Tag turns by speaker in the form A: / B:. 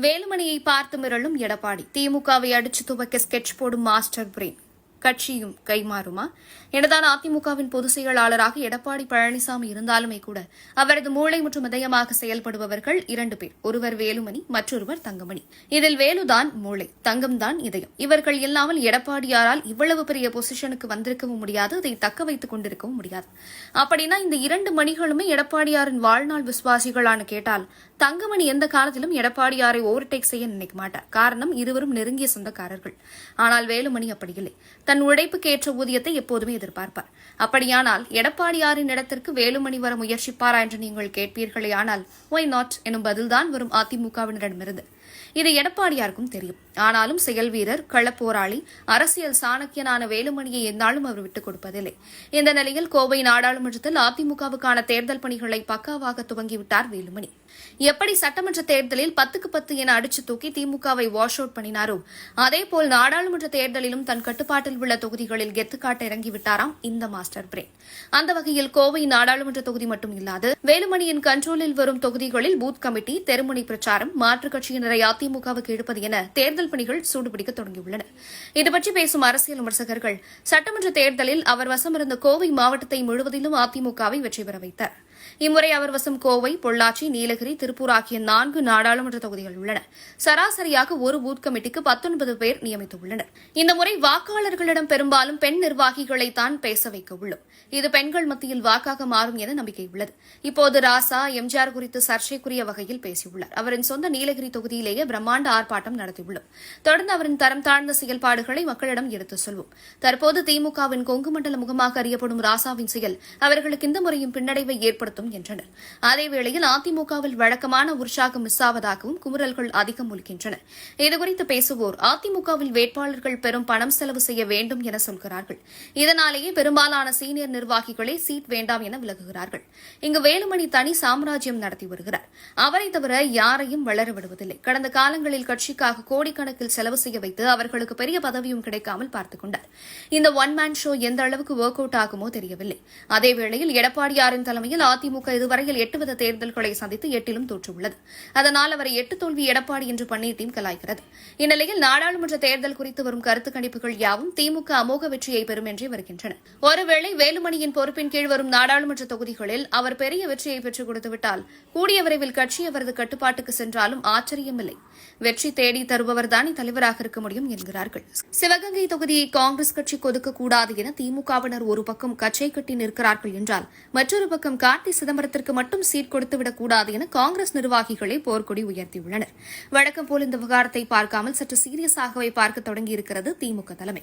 A: வேலுமணியை பார்த்து மிரளும் எடப்பாடி. திமுகவை அடிச்சு துவக்க ஸ்கெட்ச் போடும் மாஸ்டர் பிரேன் கட்சியும் கைமாறுமா? எனதான் அதிமுகவின் பொதுச் செயலாளராக எடப்பாடி பழனிசாமி இருந்தாலுமே கூட அவரது மூளை மற்றும் இதயமாக செயல்படுபவர்கள் இரண்டு பேர். ஒருவர் வேலுமணி மற்றொருவர் தங்கமணி. இதில் வேலுதான் மூளை தங்கம்தான் இதயம். இவர்கள் இல்லாமல் எடப்பாடியாரால் இவ்வளவு பெரிய பொசிஷனுக்கு வந்திருக்கவும் முடியாது அதை தக்க வைத்துக் கொண்டிருக்கவும் முடியாது. அப்படின்னா இந்த இரண்டு மணிகளுமே எடப்பாடியாரின் வாழ்நாள் விசுவாசிகளான கேட்டால் தங்கமணி எந்த காலத்திலும் எடப்பாடியாரை ஓவர்டேக் செய்ய நினைக்க மாட்டார். காரணம் இருவரும் நெருங்கிய சொந்தக்காரர்கள். ஆனால் வேலுமணி அப்படி இல்லை. தன் தன் உழைப்புக்கேற்ற ஊதியத்தை எப்போதுமே எதிர்பார்ப்பார். அப்படியானால் எடப்பாடியாரின் இடத்திற்கு வேலுமணி வர முயற்சிப்பாரா என்று நீங்கள் கேட்பீர்களே ஆனால் ஒய் நாட் எனும் பதில்தான் வரும் அதிமுகவினரிடமிருந்து. இது எடப்பாடியாருக்கும் தெரியும். ஆனாலும் செயல் வீரர் களப்போராளி அரசியல் சாணக்கியனான வேலுமணியை எந்நாளும் அவர் விட்டுக் கொடுப்பதில்லை. இந்த நிலையில் கோவை நாடாளுமன்றத்தில் அதிமுகவுக்கான தேர்தல் பணிகளை பக்காவாக துவங்கிவிட்டார் வேலுமணி. எப்படி சட்டமன்ற தேர்தலில் பத்துக்கு பத்து என அடிச்சு தூக்கி திமுகவை வாஷ் அவுட் பண்ணினாரோ? அதேபோல் நாடாளுமன்ற தேர்தலிலும் தன் கட்டுப்பாட்டில் உள்ள தொகுதிகளில் கெத்துக்காட்ட இறங்கிவிட்டாராம் இந்த மாஸ்டர் பிரேன் அந்த வகையில் கோவை நாடாளுமன்ற தொகுதி மட்டும் இல்லாது வேலுமணியின் கண்ட்ரோலில் வரும் தொகுதிகளில் பூத் கமிட்டி தெருமுனை பிரச்சாரம் மாற்றுக் கட்சியினரை அதிமுகவுக்கு இழுப்பது என தேர்தல் பணிகள் சூடுபிடிக்க தொடங்கியுள்ளன. இதுபற்றி பேசும் அரசியல் விமர்சகர்கள் சட்டமன்ற தேர்தலில் அவர் வசமிருந்த கோவை மாவட்டத்தை முழுவதிலும் அதிமுகவை வெற்றி பெற வைத்தார். இம்முறை அவர் வசம் கோவை பொள்ளாச்சி நீலகிரி திருப்பூர் ஆகிய நான்கு நாடாளுமன்ற தொகுதிகள் உள்ளன. சராசரியாக ஒரு பூத் கமிட்டிக்கு பத்தொன்பது பேர் நியமித்துள்ளனர். இந்த முறை வாக்காளர்களிடம் பெரும்பாலும் பெண் நிர்வாகிகளைத்தான் பேச வைக்க உள்ளோம். இது பெண்கள் மத்தியில் வாக்காக மாறும் என நம்பிக்கை உள்ளது. இப்போது ராசா எம்ஜிஆர் குறித்து சர்ச்சைக்குரிய வகையில் பேசியுள்ளார். அவரின் சொந்த நீலகிரி தொகுதியிலேயே பிரம்மாண்ட ஆர்ப்பாட்டம் நடத்தியுள்ளோம். தொடர்ந்து அவரின் தரம் தாழ்ந்த செயல்பாடுகளை மக்களிடம் எடுத்துச் சொல்வோம். தற்போது திமுகவின் கொங்கு மண்டல முகமாக அறியப்படும் ராசாவின் செயல் அவர்களுக்கு இந்த முறையும் பின்னடைவை ஏற்படுத்தும் ஏற்படுத்தும் என்றனர். அதேவேளையில் அதிமுகவில் வழக்கமான உற்சாகம் மிஸ் ஆவதாகவும் குமுறல்கள் அதிகம் ஒலிக்கின்றன இதுகுறித்து பேசுவோர் அதிமுகவில் வேட்பாளர்கள் பெரும் பணம் செலவு செய்ய வேண்டும் என சொல்கிறார்கள். இதனாலேயே பெரும்பாலான சீனியர் நிர்வாகிகளே சீட் வேண்டாம் என விலகுகிறார்கள். இங்கு வேலுமணி தனி சாம்ராஜ்யம் நடத்தி வருகிறார். அவரை தவிர யாரையும் வளர விடுவதில்லை. கடந்த காலங்களில் கட்சிக்காக கோடிக்கணக்கில் செலவு செய்ய வைத்து அவர்களுக்கு பெரிய பதவியும் கிடைக்காமல் பார்த்துக் கொண்டார். இந்த ஒன் மேன் ஷோ எந்த அளவுக்கு ஒர்க் அவுட் ஆகுமோ தெரியவில்லை. அதேவேளையில் எடப்பாடியாரின் தலைமையில் அதிமுக இதுவரையில் எட்டு வித தேர்தல்களை சந்தித்து எட்டிலும் தோற்றுள்ளது. அதனால் அவரை எட்டு தோல்வி எடப்பாடி என்று பன்னீர்டீம் கலாய்கிறது இந்நிலையில் நாடாளுமன்ற தேர்தல் குறித்து வரும் கருத்து கணிப்புகள் யாவும் திமுக அமோக வெற்றியை பெறும் என்றே வருகின்றன. ஒருவேளை வேலுமணியின் பொறுப்பின் கீழ் வரும் நாடாளுமன்ற தொகுதிகளில் அவர் பெரிய வெற்றியை பெற்றுக் கொடுத்துவிட்டால் கூடிய விரைவில் கட்சி அவரது கட்டுப்பாட்டுக்கு சென்றாலும் ஆச்சரியமில்லை. வெற்றி தேடி தருபவர்தான் தலைவராக இருக்க முடியும் என்கிறார்கள். சிவகங்கை தொகுதியை காங்கிரஸ் கட்சி ஒதுக்கக்கூடாது என திமுகவினர் ஒரு பக்கம் கச்சை கட்டி நிற்கிறார்கள் என்றால் மற்றொரு பக்கம் காட்டு கார்த்தி சிதம்பரத்திற்கு மட்டும் சீட் கொடுத்துவிடக்கூடாது என காங்கிரஸ் நிர்வாகிகளே போர்க்கொடி உயர்த்தியுள்ளனர். வழக்கம் போல் இந்த விவகாரத்தை பார்க்காமல் சற்று சீரியஸாகவே பார்க்க தொடங்கியிருக்கிறது திமுக தலைமை.